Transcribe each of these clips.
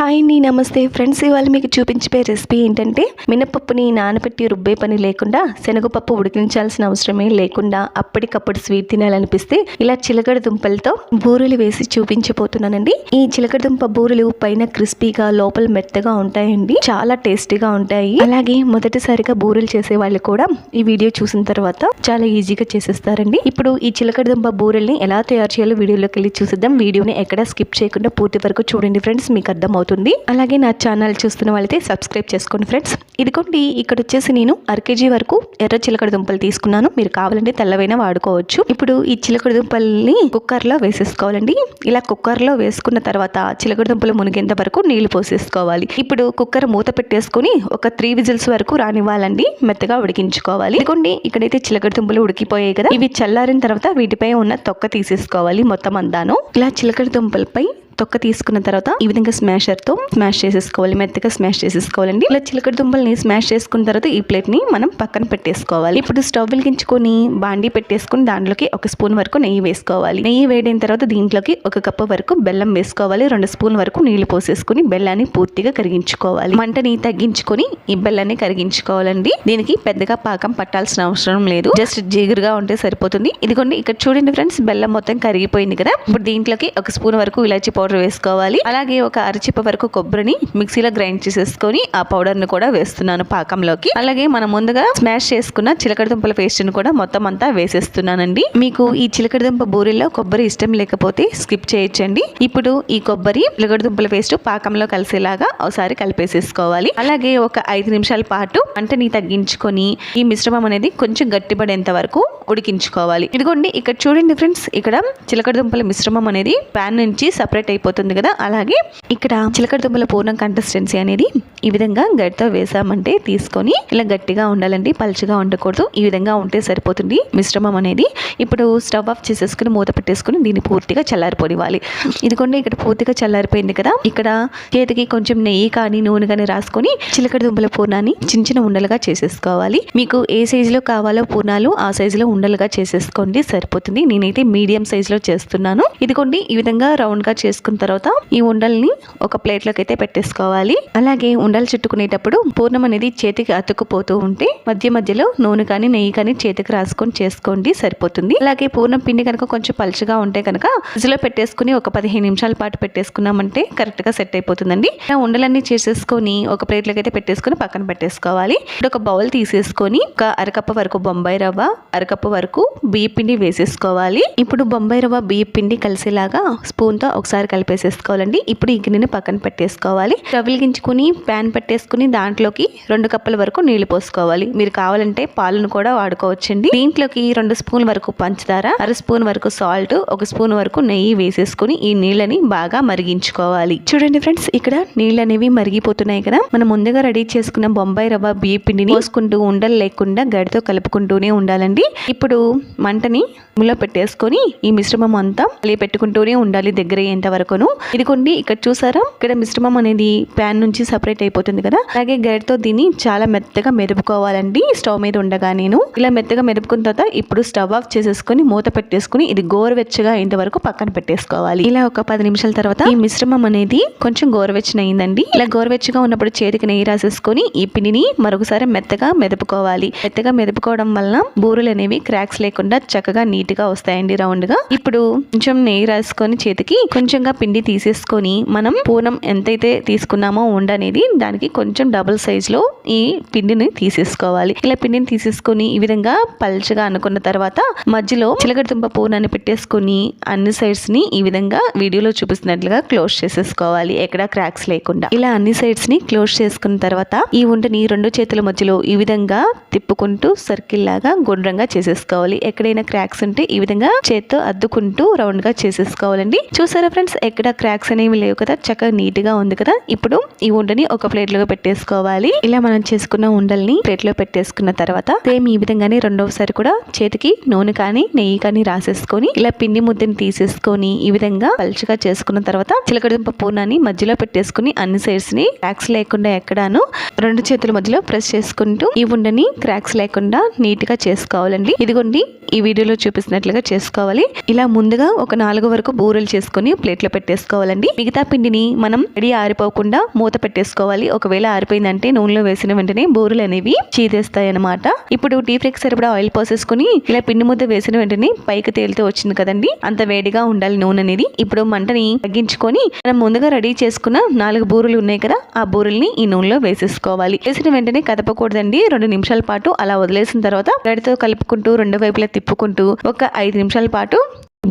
Hi అండి నమస్తే. Friends ఇవాళ మీకు చూపించే రెసిపీ ఏంటంటే మినపప్పుని నానబెట్టి రుబ్బే పని లేకుండా శనగపప్పు ఉడికించాల్సిన అవసరమే లేకుండా అప్పటికప్పుడు స్వీట్ తినాలనిపిస్తే ఇలా చిలకడ దుంపలతో బూరెలు వేసి చూపించబోతున్నానండి. ఈ చిలకడ దుంప బూరెలు పైన క్రిస్పీగా లోపల మెత్తగా ఉంటాయండి. చాలా టేస్టీగా ఉంటాయి. అలాగే మొదటిసారిగా బూరెలు చేసే వాళ్ళు కూడా ఈ వీడియో చూసిన తర్వాత చాలా ఈజీగా చేసేస్తారండి. ఇప్పుడు ఈ చిలకడ దుంప బూరెల్ని ఎలా తయారు చేయాలో వీడియోలోకి వెళ్ళి చూసిద్దాం. వీడియోని ఎక్కడ స్కిప్ చేయకుండా పూర్తి వరకు చూడండి ఫ్రెండ్స్ మీకు అర్థమవుతుంది. అలాగే నా ఛానల్ చూస్తున్న వాళ్ళైతే సబ్స్క్రైబ్ చేసుకోండి ఫ్రెండ్స్. ఇదిగోండి ఇక్కడ వచ్చేసి నేను అరకేజీ వరకు ఎర్ర చిలకడ దుంపలు తీసుకున్నాను. మీరు కావాలంటే తెల్లవైనా వాడుకోవచ్చు. ఇప్పుడు ఈ చిలకడ దుంపల్ని కుక్కర్లో వేసేసుకోవాలండి. ఇలా కుక్కర్లో వేసుకున్న తర్వాత చిలకడ దుంపలు మునిగేంత వరకు నీళ్ళు పోసేసుకోవాలి. ఇప్పుడు కుక్కర్ మూత పెట్టేసుకొని ఒక త్రీ విజిల్స్ వరకు రానివ్వాలండి. మెత్తగా ఉడికించుకోవాలి. ఇదిగోండి ఇక్కడైతే చిలకడ దుంపలు ఉడికిపోయాయి కదా. ఇవి చల్లారిన తర్వాత వీటిపై ఉన్న తొక్క తీసేసుకోవాలి మొత్తం అందాను ఇలా చిలకడ దుంపలపై తొక్క తీసుకున్న తర్వాత ఈ విధంగా స్మాషర్తో స్మాష్ చేసేసుకోవాలి. మెత్తగా స్మాష్ చేసేసుకోవాలండి. ఇలా చిలకడ దుంపల్ని స్మాష్ చేసుకున్న తర్వాత ఈ ప్లేట్ని మనం పక్కన పెట్టేసుకోవాలి. ఇప్పుడు స్టవ్ వెలిగించుకొని బాండి పెట్టేసుకుని దాంట్లోకి ఒక స్పూన్ వరకు నెయ్యి వేసుకోవాలి. నెయ్యి వేడిన తర్వాత దీంట్లోకి ఒక కప్పు వరకు బెల్లం వేసుకోవాలి. రెండు స్పూన్ వరకు నీళ్ళు పోసేసుకుని బెల్లాన్ని పూర్తిగా కరిగించుకోవాలి. మంటని తగ్గించుకొని ఈ బెల్లాన్ని కరిగించుకోవాలండి. దీనికి పెద్దగా పాకం పట్టాల్సిన అవసరం లేదు. జస్ట్ జిగురుగా ఉంటే సరిపోతుంది. ఇదిగోండి ఇక్కడ చూడండి ఫ్రెండ్స్ బెల్లం మొత్తం కరిగిపోయింది కదా. ఇప్పుడు దీంట్లోకి ఒక స్పూన్ వరకు ఇలాచి పౌడర్ వేసుకోవాలి. అలాగే ఒక అరచిప్ప వరకు కొబ్బరిని మిక్సీలో గ్రైండ్ చేసేసుకొని ఆ పౌడర్ను కూడా వేస్తున్నాను పాకంలోకి. అలాగే మనం ముందుగా స్మాష్ చేసుకున్న చిలకడ దుంపల పేస్ట్ని కూడా మొత్తం అంతా వేసేస్తున్నానండి. మీకు ఈ చిలకడ దుంప బూరెల్లో కొబ్బరి ఇష్టం లేకపోతే స్కిప్ చేయొచ్చండి. ఇప్పుడు ఈ కొబ్బరి చిలకడ దుంపల పేస్ట్ పాకంలో కలిసేలాగా ఒకసారి కలిపేసేసుకోవాలి. అలాగే ఒక ఐదు నిమిషాల పాటు అంటని తగ్గించుకొని ఈ మిశ్రమం అనేది కొంచెం గట్టిపడేంత వరకు ఉడికించుకోవాలి. ఇదిగోండి ఇక్కడ చూడండి ఫ్రెండ్స్ ఇక్కడ చిలకడ దుంపల మిశ్రమం అనేది ప్యాన్ నుంచి సపరేట్ అయిపోతుంది కదా. అలాగే ఇక్కడ చిలకడ దుంపల పూర్ణం కన్సిస్టెన్సీ అనేది ఈ విధంగా గట్టితో వేసామంటే తీసుకొని ఇలా గట్టిగా ఉండాలండి పలుచగా ఉండకూడదు. ఈ విధంగా ఉంటే సరిపోతుంది మిశ్రమం అనేది. ఇప్పుడు స్టవ్ ఆఫ్ చేసేసుకుని మూత పెట్టేసుకుని దీన్ని పూర్తిగా చల్లారిపోనివ్వాలి. ఇదిగోండి ఇక్కడ పూర్తిగా చల్లారిపోయింది కదా. ఇక్కడ చేతికి కొంచెం నెయ్యి కానీ నూనె కానీ రాసుకొని చిలకడ దుంపల పూర్ణాన్ని చిన్న చిన్న ఉండలుగా చేసేసుకోవాలి. మీకు ఏ సైజులో కావాలో పూర్ణాలు ఆ సైజులో ఉండలుగా చేసేసుకోండి సరిపోతుంది. నేనైతే మీడియం సైజులో చేస్తున్నాను. ఇదిగోండి ఈ విధంగా రౌండ్గా చేసుకుని చేసుకున్న తర్వాత ఈ ఉండల్ని ఒక ప్లేట్లోకి అయితే పెట్టేసుకోవాలి. అలాగే ఉండలు చుట్టుకునేటప్పుడు పూర్ణం అనేది చేతికి అతుక్కుపోతూ ఉంటే మధ్య మధ్యలో నూనె కానీ నెయ్యి కానీ చేతికి రాసుకొని చేసుకోండి సరిపోతుంది. అలాగే పూర్ణం పిండి కనుక కొంచెం పలుచగా ఉంటే కనుక ఫ్రిడ్జ్లో పెట్టేసుకుని ఒక పదిహేను నిమిషాల పాటు పెట్టేసుకున్నామంటే కరెక్ట్గా సెట్ అయిపోతుందండి. ఇలా ఉండలన్నీ చేసేసుకొని ఒక ప్లేట్లోకి అయితే పెట్టేసుకొని పక్కన పెట్టేసుకోవాలి. ఇప్పుడు ఒక బౌల్ తీసేసుకొని ఒక అరకప్పు వరకు బొంబాయి రవ్వ అరకప్పు వరకు బియ్య పిండి వేసేసుకోవాలి. ఇప్పుడు బొంబాయి రవ్వ బియ్య పిండి కలిసేలాగా స్పూన్తో ఒకసారి కలిపేసేసుకోవాలండి. ఇప్పుడు ఈ గిన్నెని పక్కన పెట్టేసుకోవాలి. రవిలిగించుకుని ప్యాన్ పెట్టేసుకుని దాంట్లోకి రెండు కప్పుల వరకు నీళ్ళు పోసుకోవాలి. మీరు కావాలంటే పాలను కూడా వాడుకోవచ్చండి. దీంట్లోకి రెండు స్పూన్ వరకు పంచదార అర స్పూన్ వరకు సాల్ట్ ఒక స్పూన్ వరకు నెయ్యి వేసేసుకుని ఈ నీళ్ళని బాగా మరిగించుకోవాలి. చూడండి ఫ్రెండ్స్ ఇక్కడ నీళ్ళు అనేవి మరిగిపోతున్నాయి కదా. మనం ముందుగా రెడీ చేసుకున్న బొంబాయి రవ్వ బియ్య పిండిని పోసుకుంటూ ఉండలు లేకుండా గడితో కలుపుకుంటూనే ఉండాలండి. ఇప్పుడు మంటని ములో పెట్టేసుకొని ఈ మిశ్రమం అంతా మళ్ళీ పెట్టుకుంటూనే ఉండాలి దగ్గర అయ్యేంత వరకును. ఇదిగోండి ఇక్కడ చూసారా? ఇక్కడ మిశ్రమం అనేది ప్యాన్ నుంచి సపరేట్ అయిపోతుంది కదా. అలాగే గరిటతో దీన్ని చాలా మెత్తగా మెరుపుకోవాలండి. స్టవ్ మీద ఉండగా నేను. ఇలా మెత్తగా మెరుపుకున్న తర్వాత ఇప్పుడు స్టవ్ ఆఫ్ చేసేసుకొని మూత పెట్టేసుకుని ఇది గోరువెచ్చగా అయ్యేంత వరకు పక్కన పెట్టేసుకోవాలి. ఇలా ఒక పది నిమిషాల తర్వాత ఈ మిశ్రమం అనేది కొంచెం గోరువెచ్చన అయిందండి. ఇలా గోరువెచ్చగా ఉన్నప్పుడు చేతికి నెయ్యి రాసేసుకొని ఈ పిండిని మరొకసారి మెత్తగా మెదుపుకోవాలి. మెత్తగా మెదుపుకోవడం వలన బూరెలు అనేవి క్రాక్స్ లేకుండా చక్కగా నీట్గా వస్తాయండి రౌండ్గా. ఇప్పుడు కొంచెం నెయ్యి రాసుకొని చేతికి కొంచెంగా పిండి తీసేసుకొని మనం పూనం ఎంతైతే తీసుకున్నామో ఉండ అనేది దానికి కొంచెం డబుల్ సైజ్లో ఈ పిండిని తీసేసుకోవాలి. ఇలా పిండిని తీసేసుకొని ఈ విధంగా పల్చగా అనుకున్న తర్వాత మధ్యలో చిలకడ దుంప పూనాన్ని పెట్టేసుకొని అన్ని సైడ్స్ని ఈ విధంగా వీడియోలో చూపిస్తున్నట్లుగా క్లోజ్ చేసేసుకోవాలి. ఎక్కడ క్రాక్స్ లేకుండా. ఇలా అన్ని సైడ్స్ని క్లోజ్ చేసుకున్న తర్వాత ఈ ఉండని రెండు చేతుల మధ్యలో ఈ విధంగా తిప్పుకుంటూ సర్కిల్ లాగా గుండ్రంగా చేసేసుకోవాలి. ఎక్కడైనా క్రాక్స్ ఉంటే ఈ విధంగా చేత్తో అద్దుకుంటూ రౌండ్గా చేసేసుకోవాలండి. చూసారా ఫ్రెండ్స్ ఎక్కడ క్రాక్స్ అనేవి లేవు కదా చక్కగా నీట్గా ఉంది కదా. ఇప్పుడు ఈ ఉండని ఒక ప్లేట్లో పెట్టేసుకోవాలి. ఇలా మనం చేసుకున్న ఉండల్ని ప్లేట్లో పెట్టేసుకున్న తర్వాత సేమ్ ఈ విధంగానే రెండవసారి కూడా చేతికి నూనె కానీ నెయ్యి కానీ రాసేసుకొని ఇలా పిండి ముద్దని తీసేసుకొని ఈ విధంగా పలుచగా చేసుకున్న తర్వాత చిలకడదుంప పూర్ణాన్ని మధ్యలో పెట్టేసుకుని అన్ని సైడ్స్ని క్రాక్స్ లేకుండా ఎక్కడాను రెండు చేతుల మధ్యలో ప్రెస్ చేసుకుంటూ ఈ ఉండని క్రాక్స్ లేకుండా నీట్గా చేసుకోవాలండి. ఇదిగోండి ఈ వీడియోలో చూపిస్తున్నట్లుగా చేసుకోవాలి. ఇలా ముందుగా ఒక నాలుగు వరకు బూరెలు చేసుకొని ప్లేట్లో ప్లేట్లో పెట్టేసుకోవాలండి. మిగతా పిండిని మనం రెడీ ఆరిపోకుండా మూత పెట్టేసుకోవాలి. ఒకవేళ ఆరిపోయిందంటే నూనెలో వేసిన వెంటనే బూరెలు అనేవి చీదేస్తాయి అనమాట ఇప్పుడు డీ సరిపడా ఆయిల్ పోసేసుకుని ఇలా పిండి ముద్ద వేసిన వెంటనే పైకి తేలితే వచ్చింది కదండి. అంత వేడిగా ఉండాలి నూనె అనేది. ఇప్పుడు మంటని తగ్గించుకొని మనం ముందుగా రెడీ చేసుకున్న నాలుగు బూరెలు ఉన్నాయి కదా ఆ బూరెల్ని ఈ నూనెలో వేసేసుకోవాలి. వేసిన వెంటనే కదపకూడదండి. రెండు నిమిషాల పాటు అలా వదిలేసిన తర్వాత గడితో కలుపుకుంటూ రెండు వైపులా తిప్పుకుంటూ ఒక ఐదు నిమిషాల పాటు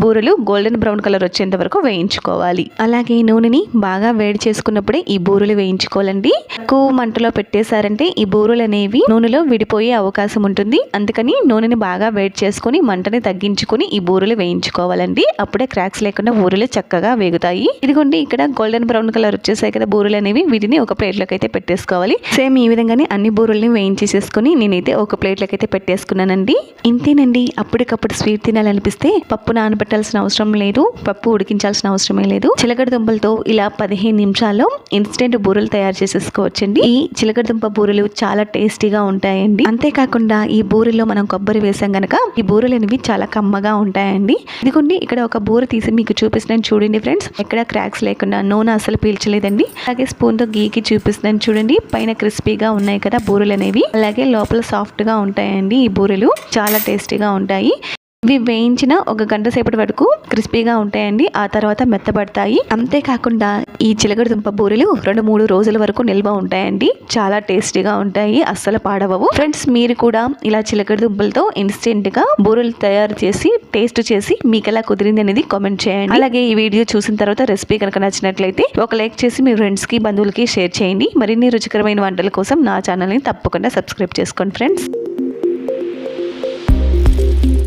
బూరెలు గోల్డెన్ బ్రౌన్ కలర్ వచ్చేంత వరకు వేయించుకోవాలి. అలాగే నూనెని బాగా వేడి చేసుకున్నప్పుడే ఈ బూరెలు వేయించుకోవాలండి. ఎక్కువ మంటలో పెట్టేశారంటే ఈ బూరెలు అనేవి నూనెలో విడిపోయే అవకాశం ఉంటుంది. అందుకని నూనెని బాగా వేడి చేసుకుని మంటని తగ్గించుకుని ఈ బూరెలు వేయించుకోవాలండి. అప్పుడే క్రాక్స్ లేకుండా బూరెలు చక్కగా వేగుతాయి. ఇదిగోండి ఇక్కడ గోల్డెన్ బ్రౌన్ కలర్ వచ్చేసాయి కదా బూరెలు అనేవి. వీటిని ఒక ప్లేట్లోకి అయితే పెట్టేసుకోవాలి. సేమ్ ఈ విధంగానే అన్ని బూరెల్ని వేయించేసేసుకుని నేనైతే ఒక ప్లేట్లోకి అయితే పెట్టేసుకున్నానండి. ఇంతేనండి. అప్పటికప్పుడు స్వీట్ తినాలనిపిస్తే పప్పు నానబెట్టాల్సిన అవసరం లేదు పప్పు ఉడికించాల్సిన అవసరమే లేదు. చిలకడ దుంపలతో ఇలా పదిహేను నిమిషాల్లో ఇన్స్టెంట్ బూరెలు తయారు చేసేసుకోవచ్చండి. ఈ చిలకడ దుంప బూరెలు చాలా టేస్టీగా ఉంటాయండి. అంతేకాకుండా ఈ బూరెలో మనం కొబ్బరి వేసాం గనక ఈ బూరెలు అనేవి చాలా కమ్మగా ఉంటాయండి. ఇదిగోండి ఇక్కడ ఒక బూర తీసి మీకు చూపిస్తున్నాను చూడండి ఫ్రెండ్స్. ఎక్కడ క్రాక్స్ లేకుండా నూనె అసలు పీల్చలేదండి. అలాగే స్పూన్తో గీకి చూపిస్తున్నాను చూడండి. పైన క్రిస్పీగా ఉన్నాయి కదా బూరెలు అనేవి. అలాగే లోపల సాఫ్ట్గా ఉంటాయండి ఈ బూరెలు. చాలా టేస్టీగా ఉంటాయి. ఇవి వేయించిన ఒక గంట సేపటి వరకు క్రిస్పీగా ఉంటాయండి. ఆ తర్వాత మెత్తబడతాయి. అంతేకాకుండా ఈ చిలకడ దుంప బూరెలు రెండు మూడు రోజుల వరకు నిల్వ ఉంటాయండి. చాలా టేస్టీగా ఉంటాయి. అస్సలు పాడవవు. ఫ్రెండ్స్ మీరు కూడా ఇలా చిలకడ దుంపలతో ఇన్స్టెంట్గా బూరెలు తయారు చేసి టేస్ట్ చేసి మీకు ఎలా కుదిరింది అనేది కామెంట్ చేయండి. అలాగే ఈ వీడియో చూసిన తర్వాత రెసిపీ కనుక నచ్చినట్లయితే ఒక లైక్ చేసి మీ ఫ్రెండ్స్కి బంధువులకి షేర్ చేయండి. మరిన్ని రుచికరమైన వంటల కోసం నా ఛానల్ని తప్పకుండా సబ్స్క్రైబ్ చేసుకోండి ఫ్రెండ్స్